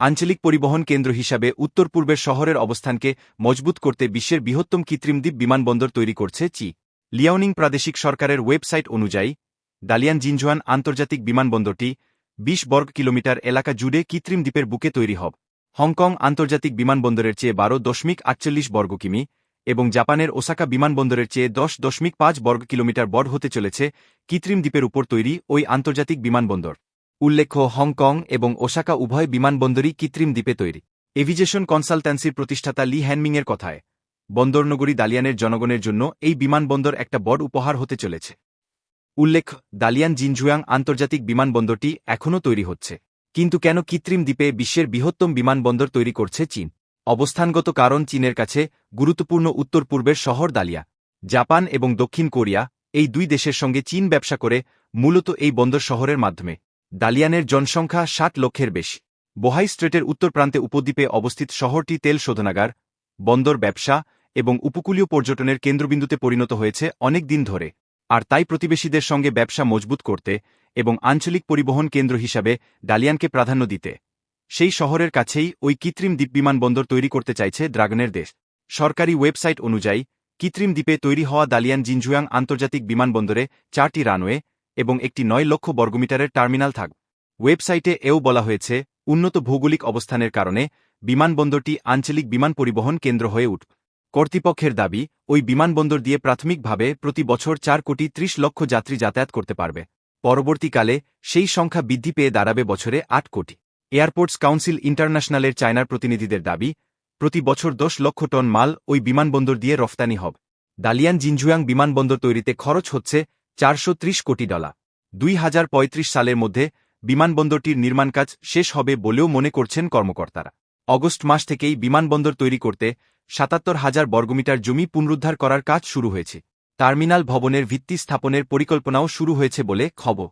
আঞ্চলিক পরিবহন কেন্দ্র হিসাবে উত্তর পূর্বের শহরের অবস্থানকে মজবুত করতে বিশ্বের বৃহত্তম কৃত্রিম দ্বীপ বিমানবন্দর তৈরি করছে চি। লিয়াওনিং প্রাদেশিক সরকারের ওয়েবসাইট অনুযায়ী ডালিয়ান জিনজুয়ান আন্তর্জাতিক বিমানবন্দরটি ২০ বর্গ কিলোমিটার এলাকা জুড়ে কৃত্রিম দ্বীপের বুকে তৈরি হবে। হংকং আন্তর্জাতিক বিমানবন্দরের চেয়ে বারো দশমিক আটচল্লিশ বর্গ কিমি এবং জাপানের ওসাকা বিমানবন্দরের চেয়ে দশ দশমিক পাঁচ বর্গ কিলোমিটার বড় হতে চলেছে কৃত্রিম দ্বীপের উপর তৈরি ওই আন্তর্জাতিক বিমানবন্দর। উল্লেখ্য হংকং এবং ওসাকা উভয় বিমানবন্দরই কৃত্রিম দ্বীপে তৈরি। এভিজেশন কনসালট্যান্সির প্রতিষ্ঠাতা লি হ্যানমিংয়ের কথায়, বন্দরনগরী দালিয়ানের জনগণের জন্য এই বিমানবন্দর একটা বড় উপহার হতে চলেছে। উল্লেখ দালিয়ান জিনজুয়াং আন্তর্জাতিক বিমানবন্দরটি এখনও তৈরি হচ্ছে। কিন্তু কেন কৃত্রিম দ্বীপে বিশ্বের বৃহত্তম বিমানবন্দর তৈরি করছে চীন? অবস্থানগত কারণ চীনের কাছে গুরুত্বপূর্ণ উত্তর পূর্বের শহর দালিয়া। জাপান এবং দক্ষিণ কোরিয়া, এই দুই দেশের সঙ্গে চীন ব্যবসা করে মূলত এই বন্দর শহরের মাধ্যমে। দালিয়ানের জনসংখ্যা ষাট লক্ষের বেশি। বোহাই স্ট্রেটের উত্তর প্রান্তে উপদ্বীপে অবস্থিত শহরটি তেল শোধনাগার, বন্দর ব্যবসা এবং উপকূলীয় পর্যটনের কেন্দ্রবিন্দুতে পরিণত হয়েছে অনেক দিন ধরে। আর তাই প্রতিবেশীদের সঙ্গে ব্যবসা মজবুত করতে এবং আঞ্চলিক পরিবহন কেন্দ্র হিসাবে ডালিয়ানকে প্রাধান্য দিতে। সেই শহরের কাছেই ওই কৃত্রিম দ্বীপ বিমানবন্দর তৈরি করতে চাইছে ড্রাগনের দেশ। সরকারি ওয়েবসাইট অনুযায়ী, কৃত্রিম দ্বীপে তৈরি হওয়া দালিয়ান জিনজুয়াং আন্তর্জাতিক বিমানবন্দরে চারটি রানওয়ে এবং একটি নয় লক্ষ বর্গমিটারের টার্মিনাল থাকবে ওয়েবসাইটে এও বলা হয়েছে, উন্নত ভৌগোলিক অবস্থানের কারণে বিমানবন্দরটি আঞ্চলিক বিমান পরিবহন কেন্দ্র হয়ে উঠবে কর্তৃপক্ষের দাবি, ওই বিমানবন্দর দিয়ে প্রাথমিকভাবে প্রতি বছর চার কোটি ত্রিশ লক্ষ যাত্রী যাতায়াত করতে পারবে। পরবর্তীকালে সেই সংখ্যা বৃদ্ধি পেয়ে দাঁড়াবে বছরে আট কোটি। এয়ারপোর্টস কাউন্সিল ইন্টারন্যাশনালের চায়নার প্রতিনিধিদের দাবি, প্রতি বছর দশ লক্ষ টন মাল ওই বিমানবন্দর দিয়ে রফতানি হবে। দালিয়ান জিনজুয়াং বিমানবন্দর তৈরিতে খরচ হচ্ছে চারশো ত্রিশ কোটি ডলার। দুই হাজার পঁয়ত্রিশ সালের মধ্যে বিমানবন্দরটির নির্মাণ কাজ শেষ হবে বলেও মনে করছেন কর্মকর্তারা। অগস্ট মাস থেকেই বিমানবন্দর তৈরি করতে সাতাত্তর হাজার বর্গমিটার জমি পুনরুদ্ধার করার কাজ শুরু হয়েছে। টার্মিনাল ভবনের ভিত্তি স্থাপনের পরিকল্পনাও শুরু হয়েছে বলে খবর।